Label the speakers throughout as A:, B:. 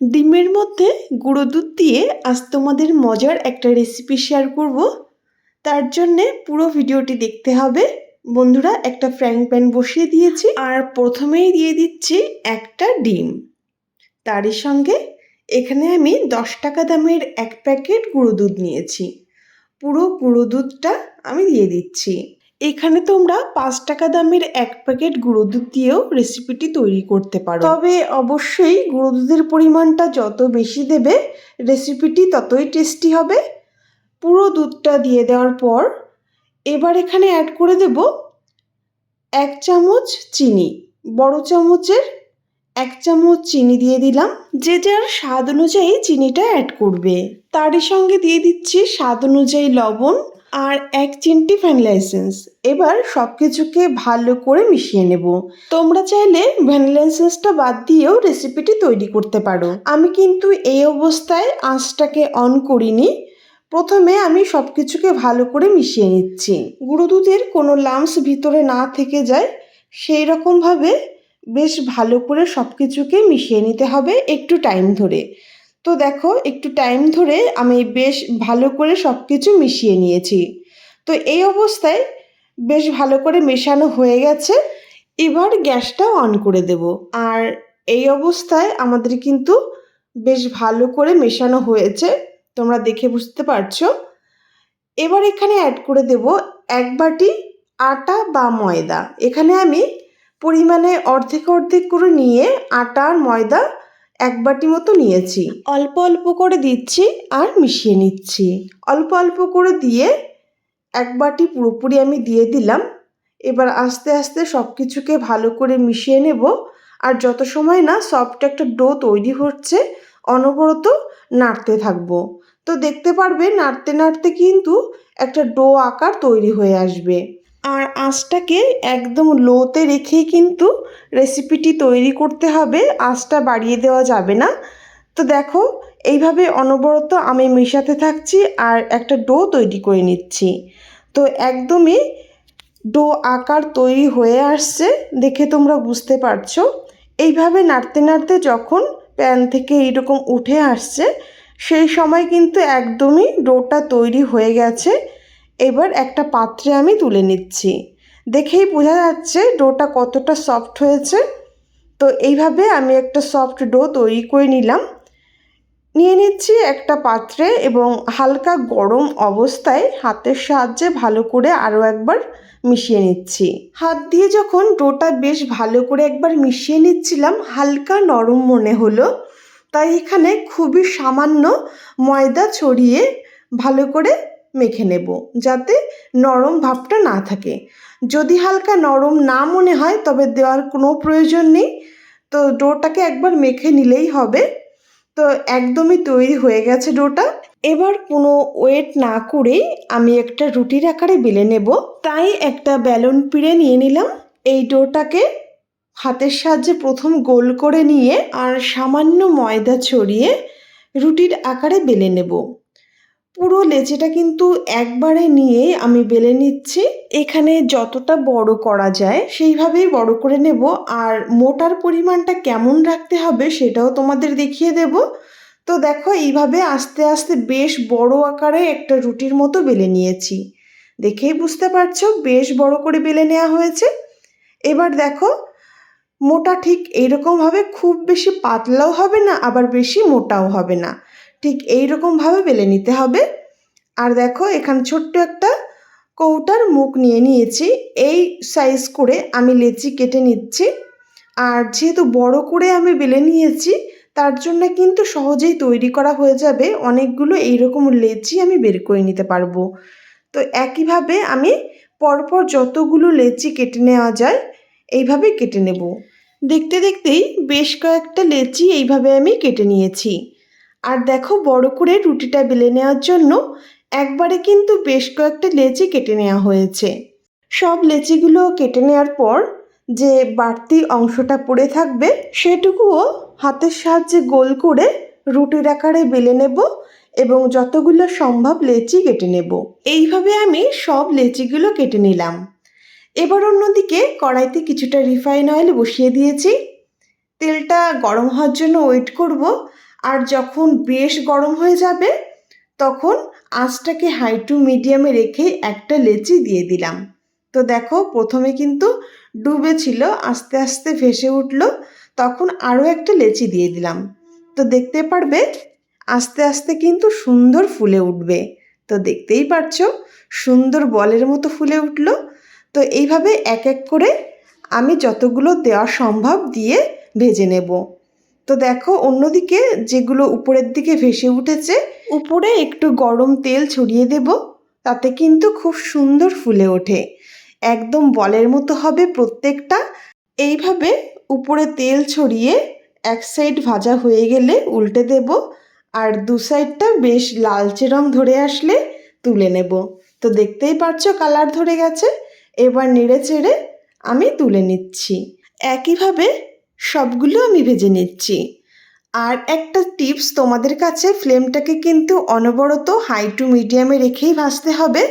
A: ডিমের মধ্যে গুঁড়ো দুধ দিয়ে আজ তোমাদের মজার একটা রেসিপি শেয়ার করব। তার জন্যে পুরো ভিডিওটি দেখতে হবে। বন্ধুরা, একটা ফ্রাইং প্যান বসিয়ে দিয়েছি আর প্রথমেই দিয়ে দিচ্ছি একটা ডিম। তারই সঙ্গে এখানে আমি দশ টাকা দামের এক প্যাকেট গুঁড়ো দুধ নিয়েছি। পুরো গুঁড়ো দুধটা আমি দিয়ে দিচ্ছি। এখানে তোমরা পাঁচ টাকা দামের এক প্যাকেট গুঁড়ো দুধ দিয়েও রেসিপিটি তৈরি করতে পারো। তবে অবশ্যই গুঁড়ো দুধের পরিমাণটা যত বেশি দেবে রেসিপিটি ততই টেস্টি হবে। পুরো দুধটা দিয়ে দেওয়ার পর এবার এখানে অ্যাড করে দেব এক চামচ চিনি। বড় চামচের এক চামচ চিনি দিয়ে দিলাম, যে যার স্বাদ অনুযায়ী চিনিটা অ্যাড করবে। তারই সঙ্গে দিয়ে দিচ্ছি স্বাদ অনুযায়ী লবণ আর এক চিমটি ভ্যানিলা এসেন্স এবার সব কিছুকে ভালো করে মিশিয়ে নেব। তোমরা চাইলে ভ্যানিলা এসেন্সটা বাদ দিয়েও রেসিপিটি তৈরি করতে পারো। আমি কিন্তু এই অবস্থায় আঁচটাকে অন করিনি। প্রথমে আমি সব কিছুকে ভালো করে মিশিয়ে নিচ্ছি। গুঁড়ো দুধের কোনো লামস ভিতরে না থেকে যায়। সেই রকমভাবে বেশ ভালো করে সব কিছুকে মিশিয়ে নিতে হবে একটু টাইম ধরে। তো দেখো, একটু টাইম ধরে আমি বেশ ভালো করে সব কিছু মিশিয়ে নিয়েছি। তো এই অবস্থায় বেশ ভালো করে মেশানো হয়ে গেছে। এবার গ্যাসটা অন করে দেব। আর এই অবস্থায় আমাদের কিন্তু বেশ ভালো করে মেশানো হয়েছে। তোমরা দেখে বুঝতে পারছ। এবার এখানে অ্যাড করে দেব এক বাটি আটা বা ময়দা। এখানে আমি পরিমাণে অর্ধেক অর্ধেক করে নিয়ে আটা আর ময়দা এক বাটি মতো নিয়েছি। অল্প অল্প করে দিচ্ছি আর মিশিয়ে নিচ্ছি। অল্প অল্প করে দিয়ে এক বাটি পুরোপুরি আমি দিয়ে দিলাম। এবার আস্তে আস্তে সব কিছুকে ভালো করে মিশিয়ে নেব। আর যত সময় না সফট একটা ডো তৈরি হচ্ছে, অনবরত নাড়তে থাকব। তো দেখতে পারবে, নাড়তে নাড়তে কিন্তু একটা ডো আকার তৈরি হয়ে আসবে। আর আঁচটাকে একদম লোতে রেখেই কিন্তু রেসিপিটি তৈরি করতে হবে। আঁচটা বাড়িয়ে দেওয়া যাবে না। তো দেখো, এইভাবে অনবরত আমি মেশাতে থাকছি আর একটা ডো তৈরি করে নিচ্ছি। তো একদমই ডো আকার তৈরি হয়ে আসছে, দেখে তোমরা বুঝতে পারছ। এইভাবে নাড়তে নাড়তে যখন প্যান থেকে এইরকম উঠে আসছে, সেই সময় কিন্তু একদমই ডোটা তৈরি হয়ে গেছে। এবার একটা পাত্রে আমি তুলে নিচ্ছি। দেখেই বোঝা যাচ্ছে ডোটা কতটা সফট হয়েছে। তো এইভাবে আমি একটা সফট ডো তৈরি করে নিলাম। নিয়ে নিচ্ছি একটা পাত্রে এবং হালকা গরম অবস্থায় হাতের সাহায্যে ভালো করে আরও একবার মিশিয়ে নিচ্ছি। হাত দিয়ে যখন ডোটা বেশ ভালো করে একবার মিশিয়ে নিচ্ছিলাম, হালকা নরম মনে হলো। তাই এখানে খুবই সামান্য ময়দা ছড়িয়ে ভালো করে মেখে নেব, যাতে নরম ভাবটা না থাকে। যদি হালকা নরম না মনে হয়, তবে দেওয়ার কোনো প্রয়োজন নেই। তো ডোটাকে একবার মেখে নিলেই হবে। তো একদমই তৈরি হয়ে গেছে ডোটা। এবার কোনো ওয়েট না করেই আমি একটা রুটির আকারে বেলে নেব। তাই একটা ব্যালন পিড়ে নিয়ে নিলাম। এই ডোটাকে হাতের সাহায্যে প্রথম গোল করে নিয়ে আর সামান্য ময়দা ছড়িয়ে রুটির আকারে বেলে নেব। পুরো লেচিটা কিন্তু একবারে নিয়ে আমি বেলে নিচ্ছি। এখানে যতটা বড় করা যায় সেইভাবেই বড় করে নেব। আর মোটার পরিমাণটা কেমন রাখতে হবে সেটাও তোমাদের দেখিয়ে দেব। তো দেখো, এইভাবে আস্তে আস্তে বেশ বড় আকারে একটা রুটির মতো বেলে নিয়েছি। দেখেই বুঝতে পারছ, বেশ বড় করে বেলে নেওয়া হয়েছে। এবার দেখো, মোটা ঠিক এইরকমভাবে খুব বেশি পাতলাও হবে না, আবার বেশি মোটাও হবে না। ঠিক এইরকমভাবে বেলে নিতে হবে। আর দেখো, এখানে ছোট্ট একটা কৌটার মুখ নিয়ে নিয়েছি। এই সাইজ করে আমি লেচি কেটে নিচ্ছি। আর যেহেতু বড় করে আমি বেলে নিয়েছি, তার জন্য কিন্তু সহজেই তৈরি করা হয়ে যাবে। অনেকগুলো এইরকম লেচি আমি বের করে নিতে পারব। তো একইভাবে আমি পরপর যতগুলো লেচি কেটে নেওয়া যায়, এইভাবে কেটে নেব। দেখতে দেখতেই বেশ কয়েকটা লেচি এইভাবে আমি কেটে নিয়েছি। আর দেখো বড় করে রুটিটা বেলে নেওয়ার জন্য একবারে কিন্তু বেশ কয়েকটা লেচি কেটে নেওয়া হয়েছে। সব লেচিগুলো কেটে নেওয়ার পর যে বাড়তি অংশটা পড়ে থাকবে সেটুকুও হাতের সাহায্যে গোল করে রুটির আকারে বেলে নেব এবং যতগুলো সম্ভব লেচি কেটে নেব। এইভাবে আমি সব লেচিগুলো কেটে নিলাম। এবার অন্যদিকে কড়াইতে কিছুটা রিফাইন অয়েল বসিয়ে দিয়েছি। তেলটা গরম হওয়ার জন্য ওয়েট করব। আর যখন বেশ গরম হয়ে যাবে, তখন আঁচটাকে হাই টু মিডিয়ামে রেখে একটা লেচি দিয়ে দিলাম। তো দেখো, প্রথমে কিন্তু ডুবে ছিল, আস্তে আস্তে ভেসে উঠল, তখন আরও একটা লেচি দিয়ে দিলাম। তো দেখতে পারবে, আস্তে আস্তে কিন্তু সুন্দর ফুলে উঠবে। তো দেখতেই পারছ, সুন্দর বলের মতো ফুলে উঠল। তো এইভাবে এক এক করে আমি যতগুলো দেওয়া সম্ভব দিয়ে ভেজে নেব। তো দেখো, অন্যদিকে যেগুলো উপরের দিকে ভেসে উঠেছে, উপরে একটু গরম তেল ছড়িয়ে দেব, তাতে কিন্তু খুব সুন্দর ফুলে ওঠে। একদম বলের মতো হবে প্রত্যেকটা। এইভাবে উপরে তেল ছড়িয়ে এক সাইড ভাজা হয়ে গেলে উল্টে দেব, আর দু সাইডটা বেশ লালচে রং ধরে আসলে তুলে নেব। তো দেখতেই পারছ কালার ধরে গেছে, এবার নেড়ে চেড়ে আমি তুলে নিচ্ছি। একইভাবে সবগুলো আমি ভেজে নিচ্ছি। আর একটা টিপস তোমাদের কাছে, ফ্লেমটাকে কিন্তু অনবরত হাই টু মিডিয়ামে রেখেই ভাজতে হবে।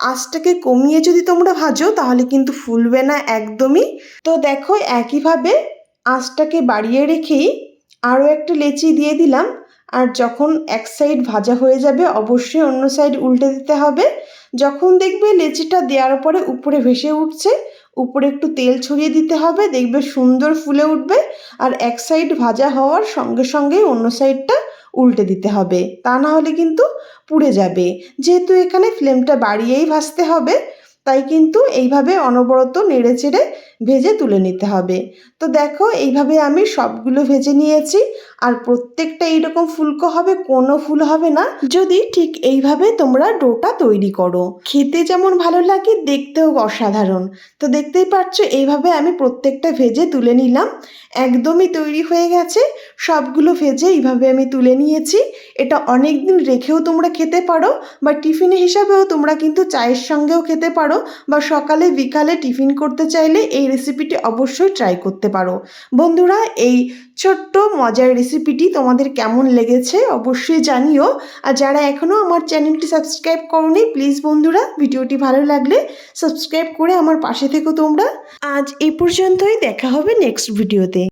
A: আঁচটাকে কমিয়ে যদি তোমরা ভাজো, তাহলে কিন্তু ফুলবে না একদমই। তো দেখো, একইভাবে আঁচটাকে বাড়িয়ে রেখেই আরও একটা লেচি দিয়ে দিলাম। আর যখন এক সাইড ভাজা হয়ে যাবে, অবশ্যই অন্য সাইড উল্টে দিতে হবে। যখন দেখবে লেচিটা দেওয়ার পরে উপরে ভেসে উঠছে উপরে একটু তেল ছড়িয়ে দিতে হবে, দেখবে সুন্দর ফুলে উঠবে আর এক সাইড ভাজা হওয়ার সঙ্গে সঙ্গে অন্য সাইডটা উল্টে দিতে হবে। তা না হলে কিন্তু পুড়ে যাবে। যেহেতু এখানে ফ্লেমটা বাড়িয়েই ভাজতে হবে তাই কিন্তু এইভাবে অনবরত নেড়ে চেড়ে ভেজে তুলে নিতে হবে। তো দেখো, এইভাবে আমি সবগুলো ভেজে নিয়েছি আর প্রত্যেকটা এইরকম ফুলকো হবে, কোনো ফুল হবে না। যদি ঠিক এইভাবে তোমরা ডোটা তৈরি করো। খেতে যেমন ভালো লাগে, দেখতেও অসাধারণ। তো দেখতেই পাচ্ছ, এইভাবে আমি প্রত্যেকটা ভেজে তুলে নিলাম। একদমই তৈরি হয়ে গেছে। সবগুলো ভেজে এইভাবে আমি তুলে নিয়েছি। এটা অনেক দিন রেখেও তোমরা খেতে পারো বা টিফিন হিসাবেও তোমরা কিন্তু চায়ের সঙ্গেও খেতে পারো বা সকালে, বিকালে টিফিন করতে চাইলে এই রেসিপিটি অবশ্যই ট্রাই করতে পারো। বন্ধুরা, এই ছোট্ট মজার রেসিপিটি তোমাদের কেমন লেগেছে অবশ্যই জানিও। আর যারা এখনও আমার চ্যানেলটি সাবস্ক্রাইব করনি প্লিজ বন্ধুরা, ভিডিওটি ভালো লাগলে সাবস্ক্রাইব করে আমার পাশে থেকো তোমরা। আজ এই পর্যন্তই, দেখা হবে নেক্সট ভিডিওতে